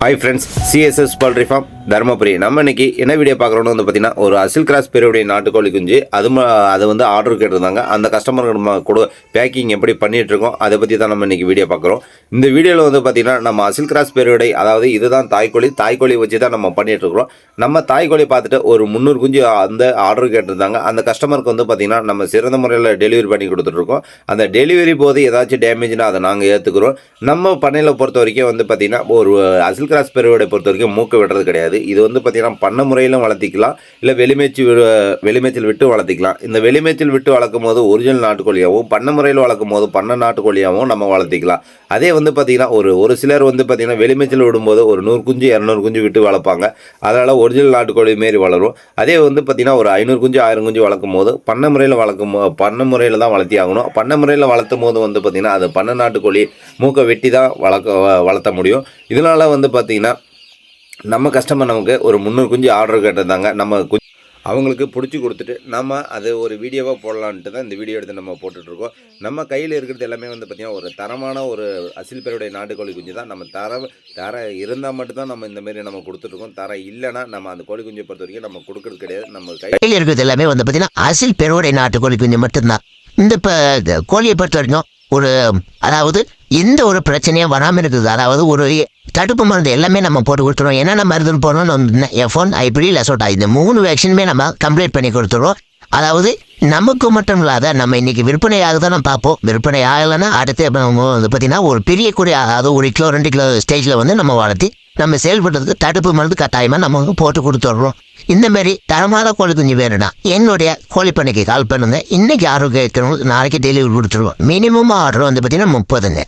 Hi friends CSS poultry farm Dharmapuri. நம்ம இன்னைக்கு என்ன வீடியோ பார்க்குறோன்னு வந்து பார்த்தீங்கன்னா ஒரு அசில் கிராஸ் பெருவுடைய நாட்டுக்கோழி குஞ்சு. அது ம- அது வந்து ஆர்டர் கேட்டிருந்தாங்க. அந்த கஸ்டமருக்கு நம்ம கூட பேக்கிங் எப்படி பண்ணிகிட்ருக்கோம் அதை பற்றி தான் நம்ம இன்றைக்கி வீடியோ பார்க்குறோம். இந்த வீடியோவில் வந்து பார்த்தீங்கன்னா நம்ம அசில் கிராஸ் பேருடைய அதாவது இதுதான் தாய்க்கோழி தாய்க்கோழி வச்சு தான் நம்ம பண்ணிகிட்ருக்குறோம் நம்ம தாய்க்கோழி பார்த்துட்டு ஒரு முந்நூறு குஞ்சு அந்த ஆர்டர் கேட்டிருந்தாங்க. அந்த கஸ்டமருக்கு வந்து பார்த்தீங்கன்னா நம்ம சிறந்த முறையில் டெலிவரி பண்ணி கொடுத்துட்ருக்கோம் அந்த டெலிவரி போது ஏதாச்சும் டேமேஜ்னா அதை நாங்கள் ஏற்றுக்கிறோம் நம்ம பண்ணையில் பொறுத்த வரைக்கும் வந்து பார்த்தீங்கன்னா ஒரு அசில் கிராஸ் பேருடைய பொறுத்த வரைக்கும் மூக்கு விடுறது கிடையாது. இது வந்து பார்த்திங்கன்னா பண்ண முறையிலும் வளர்த்திக்கலாம். இல்லை வெளிமேச்சு வி- விட்டு வளர்த்திக்கலாம். இந்த வெளிமேச்சல் விட்டு வளர்க்கும் போது ஒரிஜினல் நாட்டுக்கோழியாகவும் பண்ண முறையில் வளர்க்கும் போது பண்ண நாட்டுக்கோழியாகவும் நம்ம வளர்த்திக்கலாம். அதே வந்து பார்த்தீங்கன்னா ஒரு ஒரு சிலர் வந்து பார்த்தீங்கன்னா வெளிமேச்சல் விடும்போது ஒரு நூறு குஞ்சு இரநூறு குஞ்சு விட்டு வளர்ப்பாங்க. அதனால் ஒரிஜினல் நாட்டுக்கோழி மாரி வளரும். அதே வந்து பார்த்தீங்கன்னா ஒரு ஐநூறு குஞ்சு ஆயிரம் குஞ்சு வளர்க்கும் போது பண்ண முறையில் வளர்க்கும் போ- பண்ண முறையில் தான் வளர்த்தி ஆகணும். பண்ண முறையில் வளர்த்தும் போது வந்து பார்த்திங்கன்னா அது பண்ண நாட்டுக்கோழி மூக்கை வெட்டி தான் வளர்க்க வ- வளர்த்த முடியும். இதனால் வந்து பார்த்தீங்கன்னா நம்ம கஸ்டமர் நமக்கு ஒரு முந்நூறு குஞ்சு ஆர்டர் கேட்டிருந்தாங்க. நம்ம குஞ்சு அவங்களுக்கு பிடிச்சி கொடுத்துட்டு நம்ம அது ஒரு வீடியோவாக போடலான்ட்டு தான் இந்த வீடியோ எடுத்து நம்ம போட்டுட்ருக்கோம். நம்ம கையில் இருக்கிறது எல்லாமே வந்து பார்த்திங்கன்னா ஒரு தரமான ஒரு அசில் பேருடைய நாட்டுக்கோழி குஞ்சு தான். நம்ம தர தர இருந்தால் மட்டும்தான் நம்ம இந்தமாரி நம்ம கொடுத்துட்ருக்கோம். தர இல்லைன்னா நம்ம அந்த கோழி குஞ்சை பொறுத்த வரைக்கும் நம்ம கொடுக்கறது கிடையாது. நம்ம கையில் இருக்கிறது எல்லாமே வந்து பார்த்தீங்கன்னா அசில் பெருவடை நாட்டுக்கோழி குஞ்சு மட்டும்தான். இந்த இப்போ கோழியை பொறுத்த வரைக்கும் ஒரு அதாவது எந்த ஒரு பிரச்சனையும் வராமல் இருக்குது அதாவது ஒரு தடுப்பு மருந்து எல்லாமே நம்ம போட்டு கொடுத்துருவோம். என்னென்ன மருந்து போடணும் எஃபோன் ஐபிடி லெசோட்டா இந்த மூணு வேக்சினுமே நம்ம கம்ப்ளீட் பண்ணி கொடுத்துருவோம். அதாவது நமக்கு மட்டும் இல்லாத நம்ம இன்னைக்கு விற்பனை ஆகுதானே பார்ப்போம். விற்பனை ஆகலைன்னா அடுத்து நம்ம வந்து பார்த்தீங்கன்னா ஒரு பெரிய குறி அதாவது ஒரு கிலோ ரெண்டு கிலோ ஸ்டேஜில் வந்து நம்ம வளர்த்தி நம்ம செயல்படுறதுக்கு தடுப்பு மருந்து கட்டாயமாக நம்ம போட்டு கொடுத்துட்றோம். இந்த மாதிரி தரமான கோழி குஞ்சு வேணும்னா என்னுடைய கோழிப்பண்ணைக்கு கால் பண்ணுங்க. இன்னைக்கு ஆரோக்கியம் நாளைக்கு டெலிவரி கொடுத்துருவோம். மினிமம் ஆர்டர் வந்து பார்த்தீங்கன்னா முப்பதுங்க.